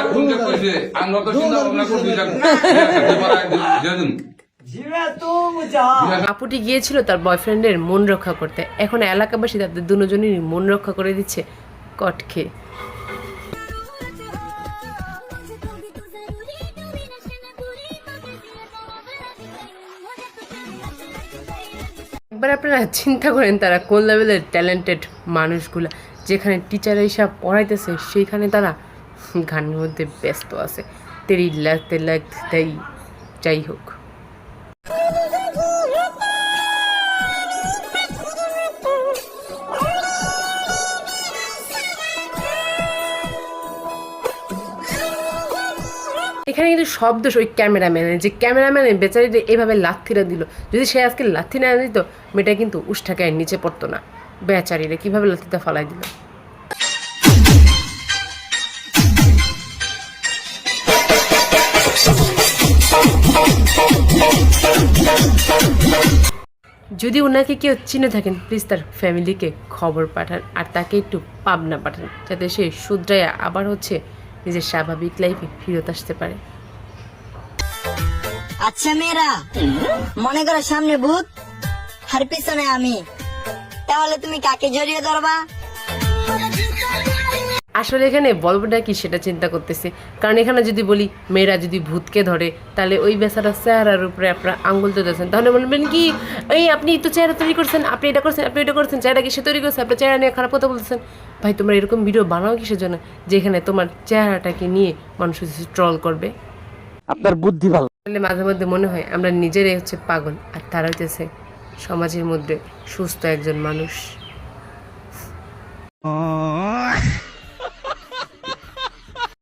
এখন যে কইছে আমরা তো চিন্তা ভাবনা করছি যে খেতে পারা যেদিন আপুটি গিয়েছিল তার বয়ফ্রেন্ডের মন রক্ষা করতে। এখন এলাকাবাসী তাদের দুজনেরই মন রক্ষা করে দিচ্ছে কট খেয়ে একবার আপনারা চিন্তা করেন তারা কোন লেভেলের ট্যালেন্টেড মানুষগুলা। যেখানে টিচার হিসাব পড়াইতেছে, সেইখানে তারা গানের মধ্যে ব্যস্ত আছে। তেরি লাগতে লাগতেই যাই হোক। এখানে কিন্তু সব দোষ ওই ক্যামেরাম্যানের। যে ক্যামেরাম্যানের বেচারিটা এইভাবে লাথিরা দিল। যদি সে আজকে লাথি না দিত, মেয়েটা কিন্তু উষ্ঠাকায় নিচে পড়তো না। বেচারিরে কীভাবে লাথিটা ফালাই দিল? যদি ওনাকে কেউ চিনে থাকেন প্লিজ তার ফ্যামিলিকে খবর পাঠান আর তাকে একটু পাবনা পাঠান, যাতে সে শুধরায় আবার হচ্ছে নিজের স্বাভাবিক লাইফে ফিরত আসতে পারে। আচ্ছা মেয়েরা, মনে করো সামনে ভূত, আর পিছনে আমি। তাহলে তুমি কাকে জড়িয়ে ধরবা? আসলে এখানে বলবোটা কি সেটা চিন্তা করতেছি। কারণ এখানে যদি বলি মেয়েরা যদি ভূতকে ধরে তাহলে ওই বেচারা চেহারার উপরে আপনারা আঙ্গুল তুলেছেন। তাহলে বলবেন কি এই আপনি তো চেহারা তৈরি করছেন আপনি এটা করছেন আপনি এটা করছেন চেহারা কিসে তৈরি করছেন আপনার চেহারা নিয়ে খারাপ কথা বলতেছেন? ভাই তোমরা এরকম ভিডিও বানাও কিসের জন্য যেখানে তোমার চেহারাটাকে নিয়ে মানুষ ট্রল করবে? আপনার বুদ্ধি ভালো। মাঝে মধ্যে মনে হয় আমরা নিজেরাই হচ্ছে পাগল আর তারা হচ্ছে সমাজের মধ্যে সুস্থ একজন মানুষ।